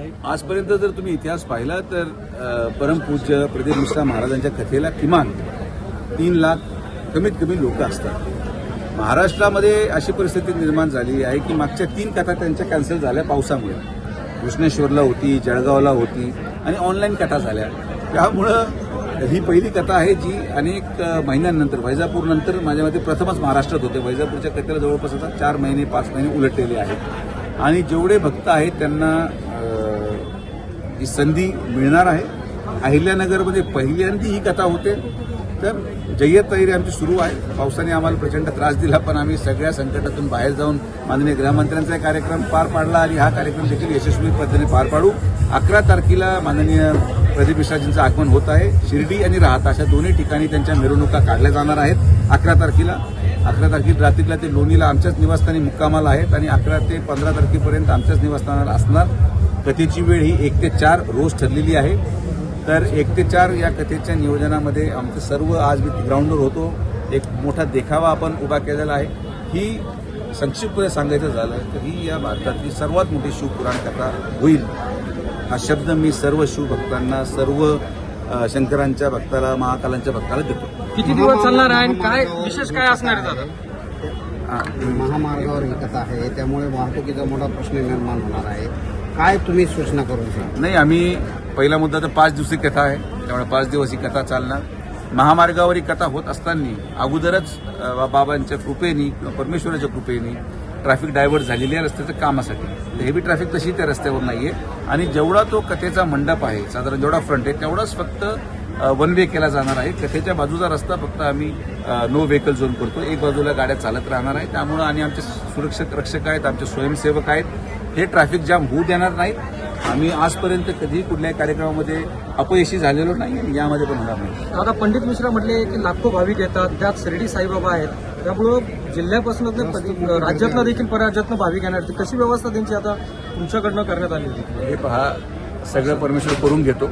आजपर्यंत जर तुम्ही इतिहास पाहिला तर परमपूज्य प्रदीप मिश्रा महाराजांच्या कथेला किमान तीन लाख कमीत कमी लोक असतात. महाराष्ट्रामध्ये अशी परिस्थिती निर्माण झाली आहे की मागच्या तीन कथा त्यांच्या कॅन्सल झाल्या पावसामुळे. कृष्णेश्वरला होती जळगावला होती आणि ऑनलाईन कथा झाल्या. त्यामुळं ही पहिली कथा आहे जी अनेक महिन्यांनंतर वैजापूरनंतर माझ्या मते प्रथमच महाराष्ट्रात होते. वैजापूरच्या कथेला जवळपास आता चार महिने पाच महिने उलटलेले आहेत. आणि जेवढे भक्त आहेत त्यांना ही संधी मिळणार आहे. अहिल्यानगरमध्ये पहिल्यांदी ही कथा होते. तर जय्यत तयारी आमची सुरू आहे. पावसाने आम्हाला प्रचंड त्रास दिला पण आम्ही सगळ्या संकटातून बाहेर जाऊन माननीय गृहमंत्र्यांचा कार्यक्रम पार पाडला आणि हा कार्यक्रम देखील यशस्वी पद्धतीने पार पाडू. अकरा तारखेला माननीय प्रदीप मिश्राजींचं आगमन होत आहे. शिर्डी आणि राहत अशा दोन्ही ठिकाणी त्यांच्या मिरवणुका काढल्या जाणार आहेत. अकरा तारखेला अकरा तारखेला रात्रीला ते लोणीला आमच्याच निवासस्थानी मुक्कामाला आहेत आणि अकरा ते पंधरा तारखेपर्यंत आमच्याच निवासस्थानाला असणार. कथेची वेळ ही एक ते चार रोज ठरलेली आहे. तर एक ते चार या कथेच्या नियोजनामध्ये आमचं सर्व आज मी ग्राउंडवर होतो. एक मोठा देखावा आपण उभा केलेला आहे. ही संक्षिप्तपणे सांगायचं झालं तर ही या भारतातली सर्वात मोठी शिवपुराण कथा होईल. हा शब्द मी सर्व शिवभक्तांना सर्व शंकरांच्या भक्ताला महाकालांच्या भक्ताला देतो. किती दिवस चालणार आहे आणि काय विशेष काय असणार आहे दादा? हा. महामार्गावर ही कथा आहे. त्यामुळे वाहतुकीचा मोठा प्रश्न निर्माण होणार आहे. काय तुम्ही सूचना करू शकता नाही आम्ही पहिला मुद्दा तर पाच दिवसी कथा आहे. त्यामुळे पाच दिवस ही कथा चालणार. महामार्गावर ही कथा होत असताना अगोदरच बाबांच्या कृपेनी किंवा परमेश्वराच्या कृपेनी ट्रॅफिक डायव्हर्ट झालेली आहे रस्त्याच्या कामासाठी. हेवी ट्रॅफिक तशी त्या रस्त्यावर नाहीये. आणि जेवढा तो कथेचा मंडप आहे साधारण जेवढा फ्रंट आहे तेवढाच फक्त वन वे केला जाणार आहे. कथेच्या बाजूचा रस्ता फक्त आम्ही नो व्हेकल झोन करतो. एक बाजूला गाड्या चालत राहणार आहे. त्यामुळं आणि आमचे सुरक्षक रक्षक आहेत आमचे स्वयंसेवक आहेत. हे ट्रॅफिक जाम होऊ देणार नाहीत. आम्ही आजपर्यंत कधीही कुठल्याही कार्यक्रमामध्ये अपयशी झालेलो नाही आणि यामध्ये पण होणार नाही. दादा पंडित मिश्रा म्हटले की लाखो भाविक येतात त्यात शिर्डी साईबाबा आहेत. त्यामुळं जिल्ह्यापासून ते प- राज्यातनं देखील परराज्यातनं भाविक येणार. कशी व्यवस्था त्यांची आता तुमच्याकडनं करण्यात आली होती? हे पहा सगळं परमेश्वर करून घेतो.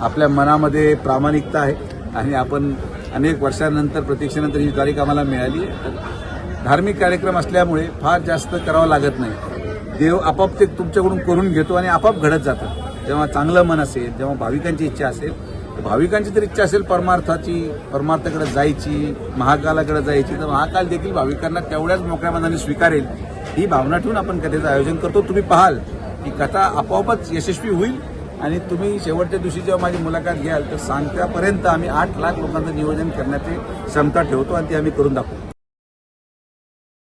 आपल्या मनामध्ये प्रामाणिकता आहे आणि आपण अनेक वर्षानंतर प्रतीक्षेनंतर ही तारीख आम्हाला मिळाली आहे. धार्मिक कार्यक्रम असल्यामुळे फार जास्त करावं लागत नाही. देव आपाप ते तुमच्याकडून करून घेतो आणि आपाप घडत जातं. जेव्हा चांगलं मन असेल जेव्हा भाविकांची इच्छा असेल तर भाविकांची जर इच्छा असेल परमार्थाची परमार्थाकडे जायची महाकालाकडे जायची तर महाकाल देखील भाविकांना तेवढ्याच मोकळ्या मनाने स्वीकारेल. ही भावना ठेवून आपण कथेचं आयोजन करतो. तुम्ही पाहाल ही कथा आपोआपच यशस्वी होईल आणि तुम्ही शेवटच्या दिवशी जेव्हा माझी मुलाखत घ्याल तर सांगत्यापर्यंत आम्ही आठ लाख लोकांचं नियोजन करण्याची क्षमता ठेवतो आणि ती आम्ही करून दाखवू.